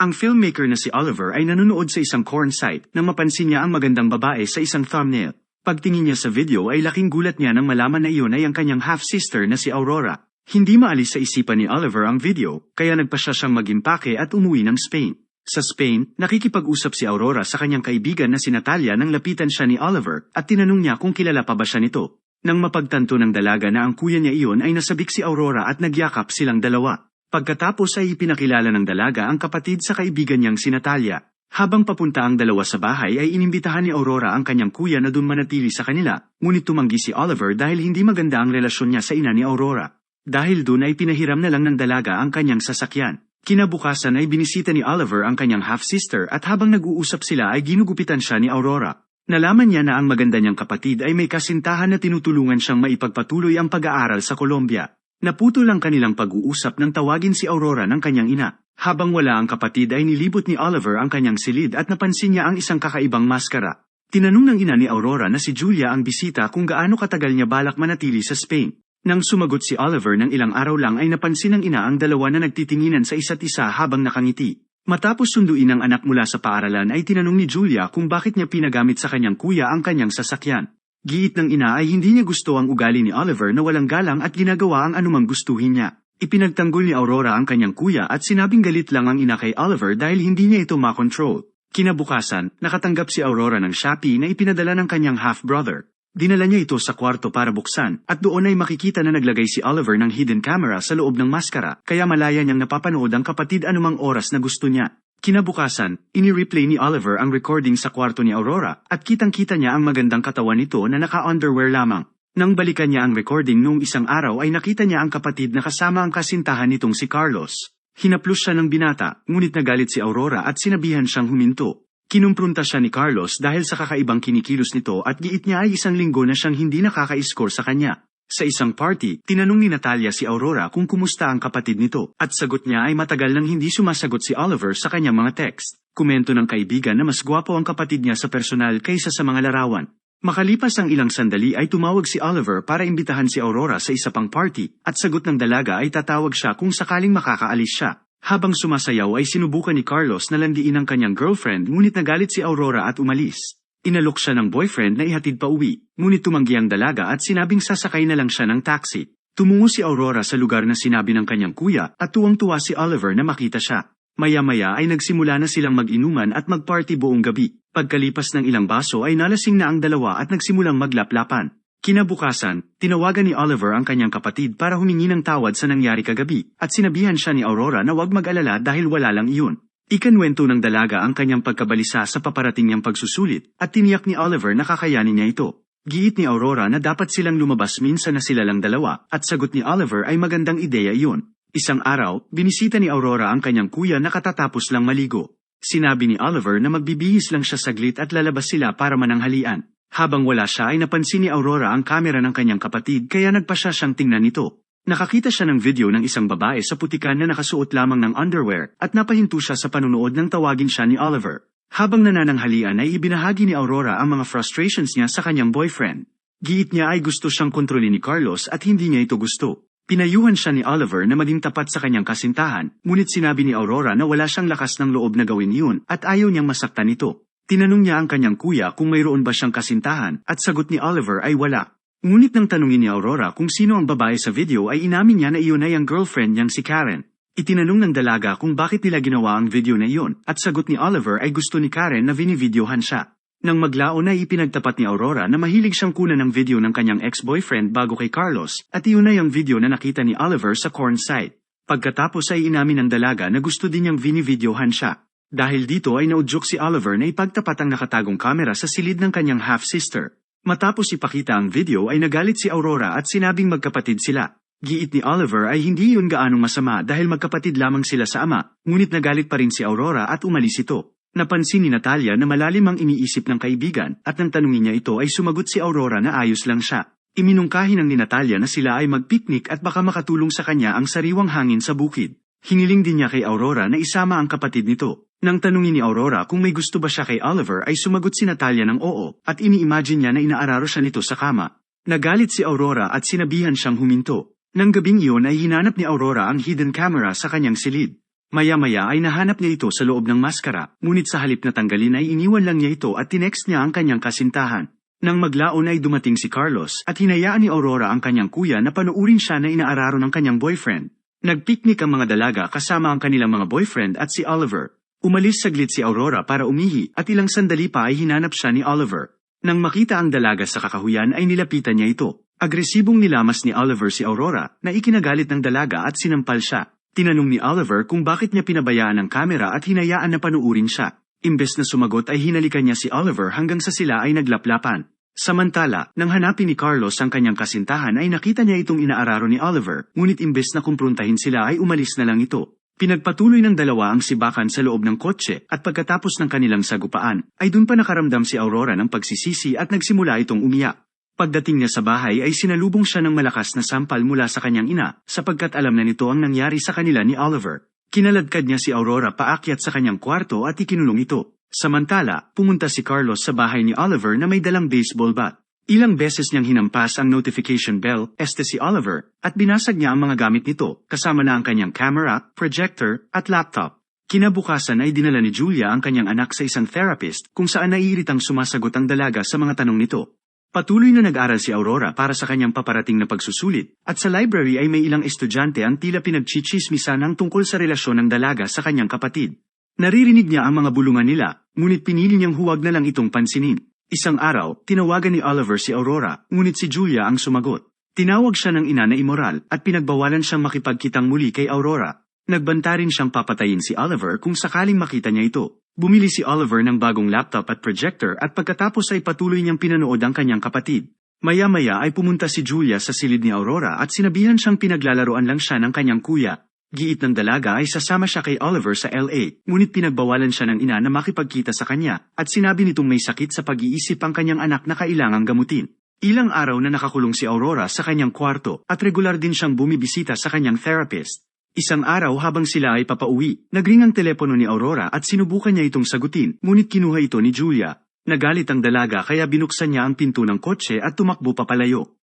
Ang filmmaker na si Oliver ay nanonood sa isang corn site nang mapansin niya ang magandang babae sa isang thumbnail. Pagtingin niya sa video ay laking gulat niya nang malaman na iyon ay ang kanyang half-sister na si Aurora. Hindi maalis sa isipan ni Oliver ang video, kaya nagpa siya siyang mag-impake at umuwi ng Spain. Sa Spain, nakikipag-usap si Aurora sa kanyang kaibigan na si Natalia nang lapitan siya ni Oliver at tinanong niya kung kilala pa ba siya nito. Nang mapagtanto ng dalaga na ang kuya niya iyon ay nasabik si Aurora at nagyakap silang dalawa. Pagkatapos ay ipinakilala ng dalaga ang kapatid sa kaibigan niyang si Natalia. Habang papunta ang dalawa sa bahay ay inimbitahan ni Aurora ang kanyang kuya na dun manatili sa kanila, ngunit tumanggi si Oliver dahil hindi maganda ang relasyon niya sa ina ni Aurora. Dahil dun ay pinahiram na lang ng dalaga ang kanyang sasakyan. Kinabukasan ay binisita ni Oliver ang kanyang half-sister at habang nag-uusap sila ay ginugupitan siya ni Aurora. Nalaman niya na ang maganda niyang kapatid ay may kasintahan na tinutulungan siyang maipagpatuloy ang pag-aaral sa Colombia. Naputol ang kanilang pag-uusap nang tawagin si Aurora ng kanyang ina. Habang wala ang kapatid ay nilibot ni Oliver ang kanyang silid at napansin niya ang isang kakaibang maskara. Tinanong ng ina ni Aurora na si Julia ang bisita kung gaano katagal niya balak manatili sa Spain. Nang sumagot si Oliver ng ilang araw lang ay napansin ng ina ang dalawa na nagtitinginan sa isa't isa habang nakangiti. Matapos sunduin ang anak mula sa paaralan ay tinanong ni Julia kung bakit niya pinagamit sa kanyang kuya ang kanyang sasakyan. Giit ng ina ay hindi niya gusto ang ugali ni Oliver na walang galang at ginagawa ang anumang gustuhin niya. Ipinagtanggol ni Aurora ang kanyang kuya at sinabing galit lang ang ina kay Oliver dahil hindi niya ito makontrol. Kinabukasan, nakatanggap si Aurora ng Shopee na ipinadala ng kanyang half-brother. Dinala niya ito sa kwarto para buksan, at doon ay makikita na naglagay si Oliver ng hidden camera sa loob ng maskara, kaya malaya niyang napapanood ang kapatid anumang oras na gusto niya. Kinabukasan, ini-replay ni Oliver ang recording sa kwarto ni Aurora, at kitang-kita niya ang magandang katawan nito na naka-underwear lamang. Nang balikan niya ang recording noong isang araw ay nakita niya ang kapatid na kasama ang kasintahan nitong si Carlos. Hinaplos siya ng binata, ngunit nagalit si Aurora at sinabihan siyang huminto. Kinumprunta siya ni Carlos dahil sa kakaibang kinikilos nito at giit niya ay isang linggo na siyang hindi nakaka-score sa kanya. Sa isang party, tinanong ni Natalia si Aurora kung kumusta ang kapatid nito, at sagot niya ay matagal nang hindi sumasagot si Oliver sa kanyang mga text. Komento ng kaibigan na mas gwapo ang kapatid niya sa personal kaysa sa mga larawan. Makalipas ang ilang sandali ay tumawag si Oliver para imbitahan si Aurora sa isa pang party, at sagot ng dalaga ay tatawag siya kung sakaling makakaalis siya. Habang sumasayaw ay sinubukan ni Carlos na landiin ang kanyang girlfriend ngunit nagalit si Aurora at umalis. Inalok siya ng boyfriend na ihatid pa uwi, ngunit tumanggi ang dalaga at sinabing sasakay na lang siya ng taxi. Tumungo si Aurora sa lugar na sinabi ng kanyang kuya at tuwang-tuwa si Oliver na makita siya. Maya-maya ay nagsimula na silang mag-inuman at mag-party buong gabi. Pagkalipas ng ilang baso ay nalasing na ang dalawa at nagsimulang maglaplapan. Kinabukasan, tinawagan ni Oliver ang kanyang kapatid para humingi ng tawad sa nangyari kagabi, at sinabihan siya ni Aurora na huwag mag-alala dahil wala lang iyon. Ikanwento ng dalaga ang kanyang pagkabalisa sa paparating niyang pagsusulit, at tiniyak ni Oliver na kakayanin niya ito. Giit ni Aurora na dapat silang lumabas minsan na sila lang dalawa, at sagot ni Oliver ay magandang ideya iyon. Isang araw, binisita ni Aurora ang kanyang kuya na katatapos lang maligo. Sinabi ni Oliver na magbibihis lang siya saglit at lalabas sila para mananghalian. Habang wala siya ay napansin ni Aurora ang kamera ng kanyang kapatid kaya nagpa siya siyang tingnan ito. Nakakita siya ng video ng isang babae sa putikan na nakasuot lamang ng underwear at napahinto siya sa panunood ng tawagin siya ni Oliver. Habang nanananghalian ay ibinahagi ni Aurora ang mga frustrations niya sa kanyang boyfriend. Giit niya ay gusto siyang kontrolin ni Carlos at hindi niya ito gusto. Pinayuhan siya ni Oliver na maging tapat sa kanyang kasintahan, ngunit sinabi ni Aurora na wala siyang lakas ng loob na gawin iyon at ayaw niyang masaktan ito. Tinanong niya ang kanyang kuya kung mayroon ba siyang kasintahan at sagot ni Oliver ay wala. Ngunit nang tanungin ni Aurora kung sino ang babae sa video ay inamin niya na iyon ay ang girlfriend niyang si Karen. Itinanong ng dalaga kung bakit nila ginawa ang video na iyon at sagot ni Oliver ay gusto ni Karen na vinivideohan siya. Nang maglaon ay ipinagtapat ni Aurora na mahilig siyang kunan ng video ng kanyang ex-boyfriend bago kay Carlos at iyon ay ang video na nakita ni Oliver sa corn site. Pagkatapos ay inamin ng dalaga na gusto din niyang vinivideohan siya. Dahil dito ay naudyok si Oliver na ipagtapat ang nakatagong kamera sa silid ng kanyang half-sister. Matapos ipakita ang video ay nagalit si Aurora at sinabing magkapatid sila. Giit ni Oliver ay hindi yun gaanong masama dahil magkapatid lamang sila sa ama, ngunit nagalit pa rin si Aurora at umalis ito. Napansin ni Natalia na malalim ang iniisip ng kaibigan at nang tanungin niya ito ay sumagot si Aurora na ayos lang siya. Iminungkahi ng ni Natalia na sila ay magpiknik at baka makatulong sa kanya ang sariwang hangin sa bukid. Hiniling din niya kay Aurora na isama ang kapatid nito. Nang tanungin ni Aurora kung may gusto ba siya kay Oliver ay sumagot si Natalia ng oo at ini-imagine niya na inaararo siya nito sa kama. Nagalit si Aurora at sinabihan siyang huminto. Nang gabing iyon ay hinanap ni Aurora ang hidden camera sa kanyang silid. Maya-maya ay nahanap niya ito sa loob ng maskara, ngunit sa halip na tanggalin ay iniwan lang niya ito at tinext niya ang kanyang kasintahan. Nang maglaon ay dumating si Carlos at hinayaan ni Aurora ang kanyang kuya na panuurin siya na inaararo ng kanyang boyfriend. Nagpiknik ang mga dalaga kasama ang kanilang mga boyfriend at si Oliver. Umalis saglit si Aurora para umihi at ilang sandali pa ay hinanap siya ni Oliver. Nang makita ang dalaga sa kakahuyan ay nilapitan niya ito. Agresibong nilamas ni Oliver si Aurora na ikinagalit ng dalaga at sinampal siya. Tinanong ni Oliver kung bakit niya pinabayaan ang kamera at hinayaan na panuurin siya. Imbes na sumagot ay hinalikan niya si Oliver hanggang sa sila ay naglaplapan. Samantala, nang hanapin ni Carlos ang kanyang kasintahan ay nakita niya itong inaararo ni Oliver, ngunit imbes na kumprontahin sila ay umalis na lang ito. Pinagpatuloy ng dalawa ang sibakan sa loob ng kotse at pagkatapos ng kanilang sagupaan, ay dun pa nakaramdam si Aurora ng pagsisisi at nagsimula itong umiyak. Pagdating niya sa bahay ay sinalubong siya ng malakas na sampal mula sa kanyang ina, sapagkat alam na nito ang nangyari sa kanila ni Oliver. Kinaladkad niya si Aurora paakyat sa kanyang kwarto at ikinulong ito. Samantala, pumunta si Carlos sa bahay ni Oliver na may dalang baseball bat. Ilang beses niyang hinampas ang notification bell, este si Oliver, at binasag niya ang mga gamit nito, kasama na ang kanyang camera, projector, at laptop. Kinabukasan ay dinala ni Julia ang kanyang anak sa isang therapist kung saan naiiritang sumasagot ang dalaga sa mga tanong nito. Patuloy na nag-aral si Aurora para sa kanyang paparating na pagsusulit, at sa library ay may ilang estudyante ang tila pinagchichismisan ng tungkol sa relasyon ng dalaga sa kanyang kapatid. Naririnig niya ang mga bulungan nila, ngunit pinili niyang huwag na lang itong pansinin. Isang araw, tinawagan ni Oliver si Aurora, ngunit si Julia ang sumagot. Tinawag siya ng ina na immoral at pinagbawalan siyang makipagkitang muli kay Aurora. Nagbanta rin siyang papatayin si Oliver kung sakaling makita niya ito. Bumili si Oliver ng bagong laptop at projector at pagkatapos ay patuloy niyang pinanood ang kanyang kapatid. Maya-maya ay pumunta si Julia sa silid ni Aurora at sinabihan siyang pinaglalaroan lang siya ng kanyang kuya. Giit ng dalaga ay sasama siya kay Oliver sa LA, ngunit pinagbawalan siya ng ina na makipagkita sa kanya, at sinabi nitong may sakit sa pag-iisip ang kanyang anak na kailangang gamutin. Ilang araw na nakakulong si Aurora sa kanyang kwarto at regular din siyang bumibisita sa kanyang therapist. Isang araw habang sila ay papauwi, nagring ang telepono ni Aurora at sinubukan niya itong sagutin, ngunit kinuha ito ni Julia. Nagalit ang dalaga kaya binuksan niya ang pinto ng kotse at tumakbo papalayo.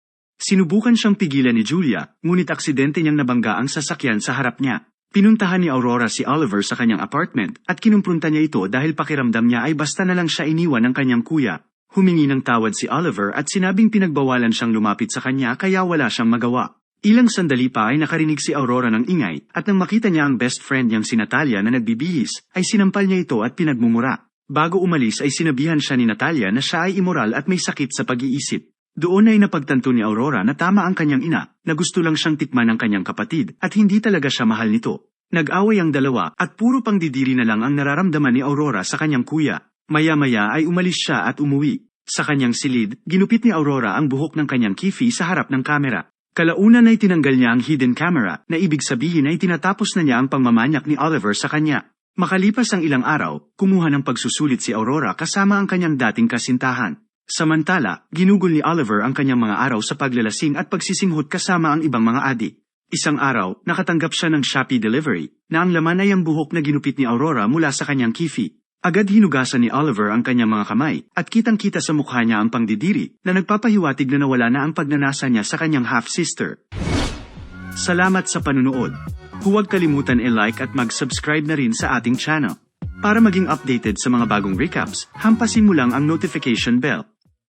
Sinubukan siyang pigilan ni Julia, ngunit aksidente niyang nabangga ang sasakyan sa harap niya. Pinuntahan ni Aurora si Oliver sa kanyang apartment at kinumprunta niya ito dahil pakiramdam niya ay basta na lang siya iniwan ng kanyang kuya. Humingi ng tawad si Oliver at sinabing pinagbawalan siyang lumapit sa kanya kaya wala siyang magawa. Ilang sandali pa ay nakarinig si Aurora ng ingay at nang makita niya ang best friend niyang si Natalia na nagbibihis, ay sinampal niya ito at pinagmumura. Bago umalis ay sinabihan siya ni Natalia na siya ay immoral at may sakit sa pag-iisip. Doon ay napagtanto ni Aurora na tama ang kanyang ina, na gusto lang siyang tikman ng kanyang kapatid at hindi talaga siya mahal nito. Nag-away ang dalawa at puro pangdidiri na lang ang nararamdaman ni Aurora sa kanyang kuya. Maya-maya ay umalis siya at umuwi. Sa kanyang silid, ginupit ni Aurora ang buhok ng kanyang kifi sa harap ng kamera. Kalaunan ay tinanggal niya ang hidden camera na ibig sabihin ay tinatapos na niya ang pangmamanyak ni Oliver sa kanya. Makalipas ang ilang araw, kumuha ng pagsusulit si Aurora kasama ang kanyang dating kasintahan. Samantala, ginugol ni Oliver ang kanyang mga araw sa paglalasing at pagsisinghot kasama ang ibang mga adik. Isang araw, nakatanggap siya ng Shopee delivery na ang laman ay ang buhok na ginupit ni Aurora mula sa kanyang kifi. Agad hinugasan ni Oliver ang kanyang mga kamay at kitang-kita sa mukha niya ang pangdidiri na nagpapahiwatig na nawala na ang pagnanasa niya sa kanyang half-sister. Salamat sa panunood. Huwag kalimutan i-like at mag-subscribe na rin sa ating channel. Para maging updated sa mga bagong recaps, hampasin mo lang ang notification bell.